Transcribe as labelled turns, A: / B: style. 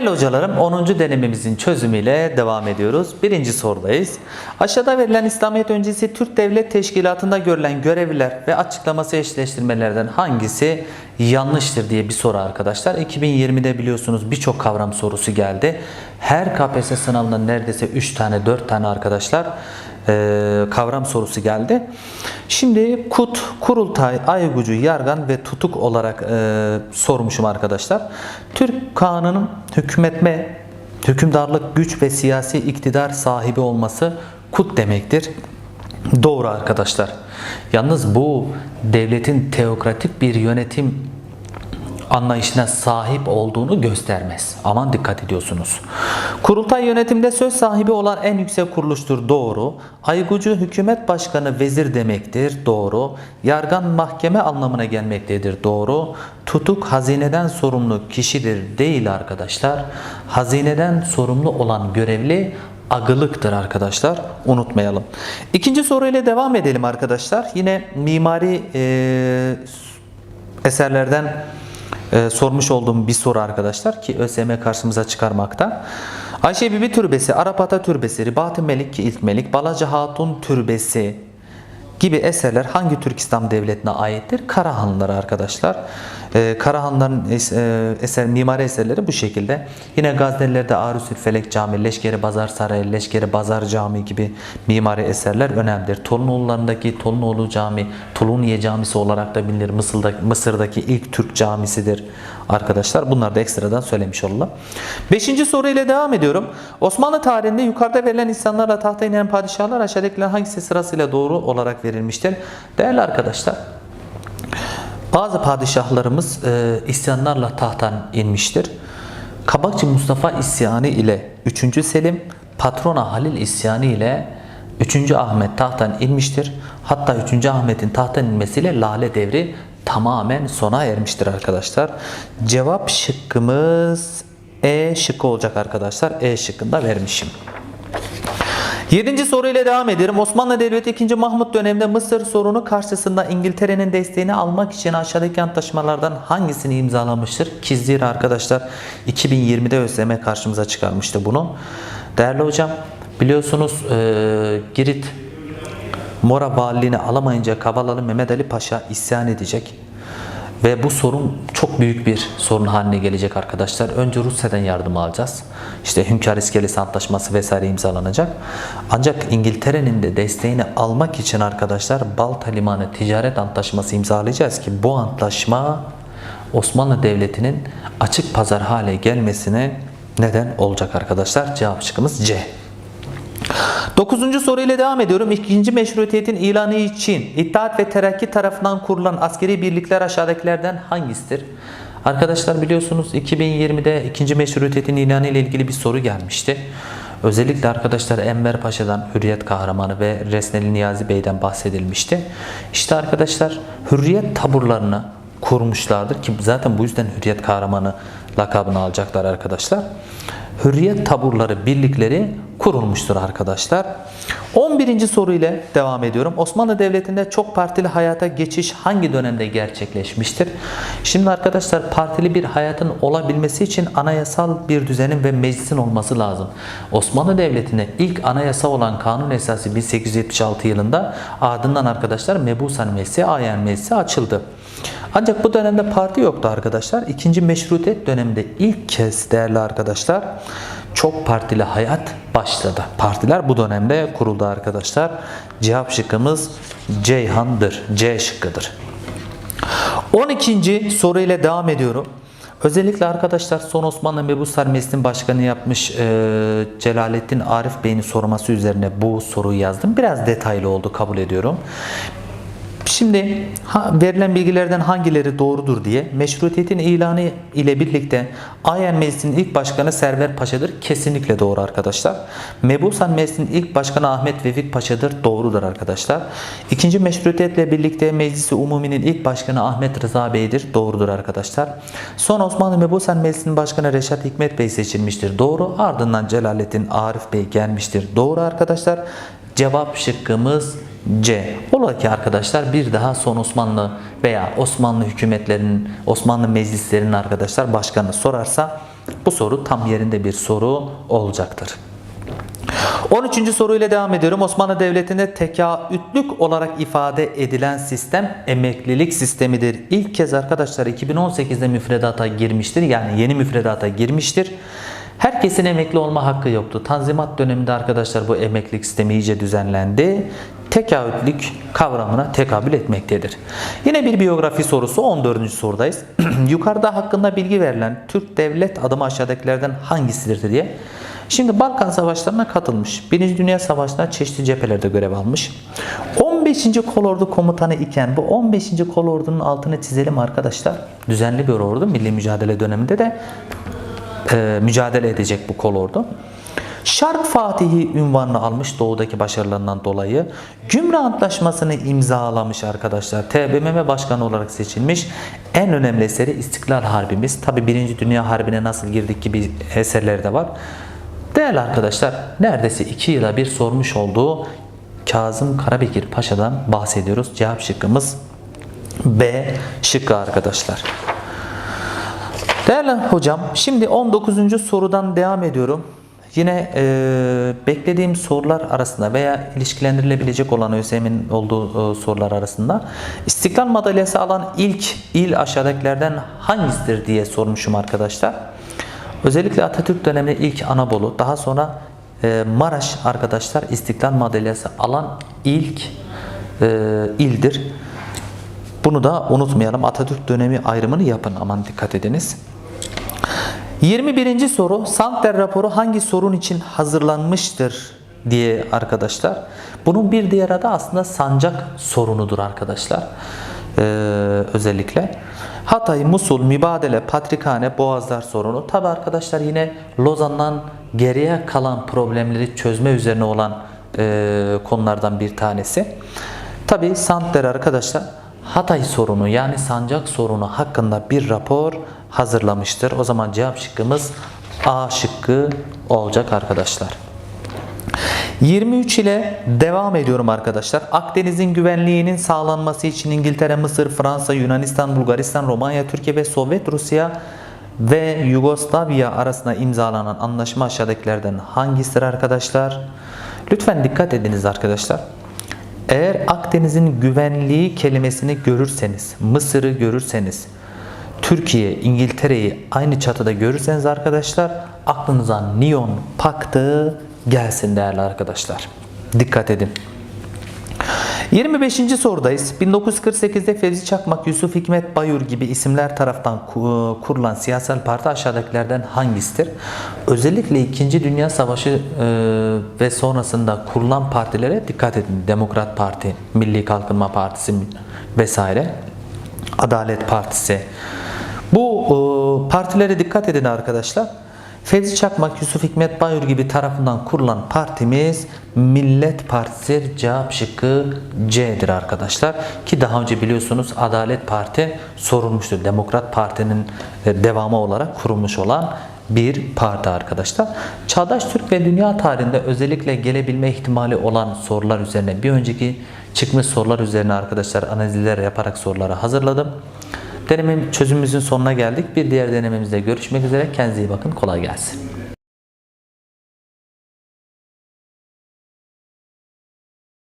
A: Değerli hocalarım 10. denememizin çözümüyle devam ediyoruz. Birinci sorudayız. Aşağıda verilen İslamiyet öncesi Türk Devlet Teşkilatı'nda görülen görevliler ve açıklaması eşleştirmelerden hangisi yanlıştır diye bir soru arkadaşlar. 2020'de biliyorsunuz birçok kavram sorusu geldi. Her KPSS sınavında neredeyse 3 tane 4 tane arkadaşlar e, kavram sorusu geldi. Şimdi kut, kurultay, aygucu, yargan ve tutuk olarak e, sormuşum arkadaşlar. Türk kanunun hükmetme, hükümdarlık, güç ve siyasi iktidar sahibi olması kut demektir. Doğru arkadaşlar. Yalnız bu devletin teokratik bir yönetim anlayışına sahip olduğunu göstermez. Aman dikkat ediyorsunuz. Kurultay yönetimde söz sahibi olan en yüksek kuruluştur. Doğru. Aygucu hükümet başkanı vezir demektir. Doğru. Yargan mahkeme anlamına gelmektedir. Doğru. Tutuk hazineden sorumlu kişidir değil arkadaşlar. Hazineden sorumlu olan görevli agılıktır arkadaşlar. Unutmayalım. İkinci soruyla devam edelim arkadaşlar. Yine mimari e, eserlerden e, sormuş olduğum bir soru arkadaşlar ki ÖSYM karşımıza çıkarmakta. Ayşe Bibi Türbesi, Arapata Türbesi, Ribat-ı Melik ki Melik, Balacı Hatun Türbesi gibi eserler hangi Türk İslam Devleti'ne aittir? Karahanlılara arkadaşlar. Ee, Karahanlıların es- e, eser, mimari eserleri bu şekilde. Yine Gazneliler'de Arusül Felek Camii, Leşkeri Bazar Sarayı, Leşkeri Bazar Camii gibi mimari eserler önemlidir. Tolunoğullarındaki Tolunoğlu Camii, Toluniye Camisi olarak da bilinir. Mısır'daki, Mısır'daki ilk Türk camisidir arkadaşlar. Bunlar da ekstradan söylemiş olalım. Beşinci soru ile devam ediyorum. Osmanlı tarihinde yukarıda verilen insanlarla tahta inen padişahlar aşağıdakiler hangisi sırasıyla doğru olarak verilmiştir? Değerli arkadaşlar, bazı padişahlarımız e, isyanlarla tahttan inmiştir. Kabakçı Mustafa isyanı ile 3. Selim, Patrona Halil isyanı ile 3. Ahmet tahttan inmiştir. Hatta 3. Ahmet'in tahttan inmesiyle Lale devri tamamen sona ermiştir arkadaşlar. Cevap şıkkımız E şıkkı olacak arkadaşlar. E şıkkında vermişim. Yedinci soruyla devam ederim. Osmanlı Devleti 2. Mahmut döneminde Mısır sorunu karşısında İngiltere'nin desteğini almak için aşağıdaki antlaşmalardan hangisini imzalamıştır? Ki zira arkadaşlar 2020'de ÖSYM karşımıza çıkarmıştı bunu. Değerli hocam biliyorsunuz e, Girit Mora valiliğini alamayınca Kavalalı Mehmet Ali Paşa isyan edecek. Ve bu sorun çok büyük bir sorun haline gelecek arkadaşlar. Önce Rusya'dan yardım alacağız. İşte Hünkar İskelesi Antlaşması vesaire imzalanacak. Ancak İngiltere'nin de desteğini almak için arkadaşlar Balta Limanı Ticaret Antlaşması imzalayacağız ki bu antlaşma Osmanlı Devleti'nin açık pazar hale gelmesine neden olacak arkadaşlar. Cevap şıkkımız C. Dokuzuncu soruyla devam ediyorum. İkinci meşrutiyetin ilanı için İttihat ve Terakki tarafından kurulan askeri birlikler aşağıdakilerden hangisidir? Arkadaşlar biliyorsunuz 2020'de ikinci meşrutiyetin ilanı ile ilgili bir soru gelmişti. Özellikle arkadaşlar Enver Paşa'dan Hürriyet Kahramanı ve Resneli Niyazi Bey'den bahsedilmişti. İşte arkadaşlar Hürriyet taburlarını kurmuşlardır ki zaten bu yüzden Hürriyet Kahramanı lakabını alacaklar arkadaşlar. Hürriyet taburları birlikleri kurulmuştur arkadaşlar. 11. soru ile devam ediyorum. Osmanlı Devleti'nde çok partili hayata geçiş hangi dönemde gerçekleşmiştir? Şimdi arkadaşlar partili bir hayatın olabilmesi için anayasal bir düzenin ve meclisin olması lazım. Osmanlı Devleti'nde ilk anayasa olan kanun esası 1876 yılında ardından arkadaşlar Mebusan Meclisi, Ayan Meclisi açıldı. Ancak bu dönemde parti yoktu arkadaşlar. İkinci meşrutiyet döneminde ilk kez değerli arkadaşlar çok partili hayat başladı. Partiler bu dönemde kuruldu arkadaşlar. Cevap şıkkımız Ceyhan'dır. C şıkkıdır. 12. soru ile devam ediyorum. Özellikle arkadaşlar son Osmanlı Mebusar Meclisi'nin başkanı yapmış e, Celalettin Arif Bey'in sorması üzerine bu soruyu yazdım. Biraz detaylı oldu kabul ediyorum. Şimdi verilen bilgilerden hangileri doğrudur diye meşrutiyetin ilanı ile birlikte Ayen Meclisi'nin ilk başkanı Server Paşa'dır. Kesinlikle doğru arkadaşlar. Mebusan Meclisi'nin ilk başkanı Ahmet Vefik Paşa'dır. Doğrudur arkadaşlar. İkinci meşrutiyetle birlikte Meclisi Umumi'nin ilk başkanı Ahmet Rıza Bey'dir. Doğrudur arkadaşlar. Son Osmanlı Mebusan Meclisi'nin başkanı Reşat Hikmet Bey seçilmiştir. Doğru. Ardından Celalettin Arif Bey gelmiştir. Doğru arkadaşlar. Cevap şıkkımız C. Ola ki arkadaşlar bir daha son Osmanlı veya Osmanlı hükümetlerinin, Osmanlı meclislerinin arkadaşlar başkanı sorarsa Bu soru tam yerinde bir soru olacaktır. 13. soruyla devam ediyorum. Osmanlı Devleti'nde tekaütlük olarak ifade edilen sistem emeklilik sistemidir. İlk kez arkadaşlar 2018'de müfredata girmiştir. Yani yeni müfredata girmiştir. Herkesin emekli olma hakkı yoktu. Tanzimat döneminde arkadaşlar bu emeklilik sistemi iyice düzenlendi. Tekaütlük kavramına tekabül etmektedir. Yine bir biyografi sorusu 14. sorudayız. Yukarıda hakkında bilgi verilen Türk devlet adımı aşağıdakilerden hangisidir diye. Şimdi Balkan Savaşlarına katılmış. Birinci Dünya Savaşı'nda çeşitli cephelerde görev almış. 15. Kolordu komutanı iken bu 15. kolordunun altını çizelim arkadaşlar. Düzenli bir ordu. Milli mücadele döneminde de e, mücadele edecek bu kolordu. Şark Fatihi ünvanını almış doğudaki başarılarından dolayı. Gümrü Antlaşması'nı imzalamış arkadaşlar. TBMM başkanı olarak seçilmiş. En önemli eseri İstiklal Harbimiz. Tabi Birinci Dünya Harbi'ne nasıl girdik gibi eserleri de var. Değerli arkadaşlar neredeyse 2 yıla bir sormuş olduğu Kazım Karabekir Paşa'dan bahsediyoruz. Cevap şıkkımız B şıkkı arkadaşlar. Değerli hocam şimdi 19. sorudan devam ediyorum. Yine e, beklediğim sorular arasında veya ilişkilendirilebilecek olan ÖSYM'in olduğu e, sorular arasında İstiklal Madalyası alan ilk il aşağıdakilerden hangisidir diye sormuşum arkadaşlar. Özellikle Atatürk döneminde ilk Anadolu, daha sonra e, Maraş arkadaşlar İstiklal Madalyası alan ilk e, ildir. Bunu da unutmayalım. Atatürk dönemi ayrımını yapın. Aman dikkat ediniz. 21. soru Sankter raporu hangi sorun için hazırlanmıştır diye arkadaşlar. Bunun bir diğer adı aslında sancak sorunudur arkadaşlar. Ee, özellikle. Hatay, Musul, Mübadele, Patrikhane, Boğazlar sorunu. Tabi arkadaşlar yine Lozan'dan geriye kalan problemleri çözme üzerine olan e, konulardan bir tanesi. Tabi Sankter arkadaşlar Hatay sorunu yani sancak sorunu hakkında bir rapor hazırlamıştır. O zaman cevap şıkkımız A şıkkı olacak arkadaşlar. 23 ile devam ediyorum arkadaşlar. Akdeniz'in güvenliğinin sağlanması için İngiltere, Mısır, Fransa, Yunanistan, Bulgaristan, Romanya, Türkiye ve Sovyet Rusya ve Yugoslavya arasında imzalanan anlaşma aşağıdakilerden hangisidir arkadaşlar? Lütfen dikkat ediniz arkadaşlar. Eğer Akdeniz'in güvenliği kelimesini görürseniz, Mısır'ı görürseniz, Türkiye, İngiltere'yi aynı çatıda görürseniz arkadaşlar aklınıza Nyon Paktı gelsin değerli arkadaşlar. Dikkat edin. 25. sorudayız. 1948'de Fevzi Çakmak, Yusuf Hikmet Bayur gibi isimler tarafından ku- kurulan siyasal parti aşağıdakilerden hangisidir? Özellikle 2. Dünya Savaşı e, ve sonrasında kurulan partilere dikkat edin. Demokrat Parti, Milli Kalkınma Partisi vesaire. Adalet Partisi. Bu e, partilere dikkat edin arkadaşlar. Fevzi Çakmak, Yusuf Hikmet Bayur gibi tarafından kurulan partimiz Millet Partisi cevap şıkkı C'dir arkadaşlar. Ki daha önce biliyorsunuz Adalet Parti sorulmuştur. Demokrat Parti'nin e, devamı olarak kurulmuş olan bir parti arkadaşlar. Çağdaş Türk ve dünya tarihinde özellikle gelebilme ihtimali olan sorular üzerine bir önceki çıkmış sorular üzerine arkadaşlar analizler yaparak soruları hazırladım. Denemem çözümümüzün sonuna geldik. Bir diğer denememizde görüşmek üzere. Kendinize iyi bakın. Kolay gelsin.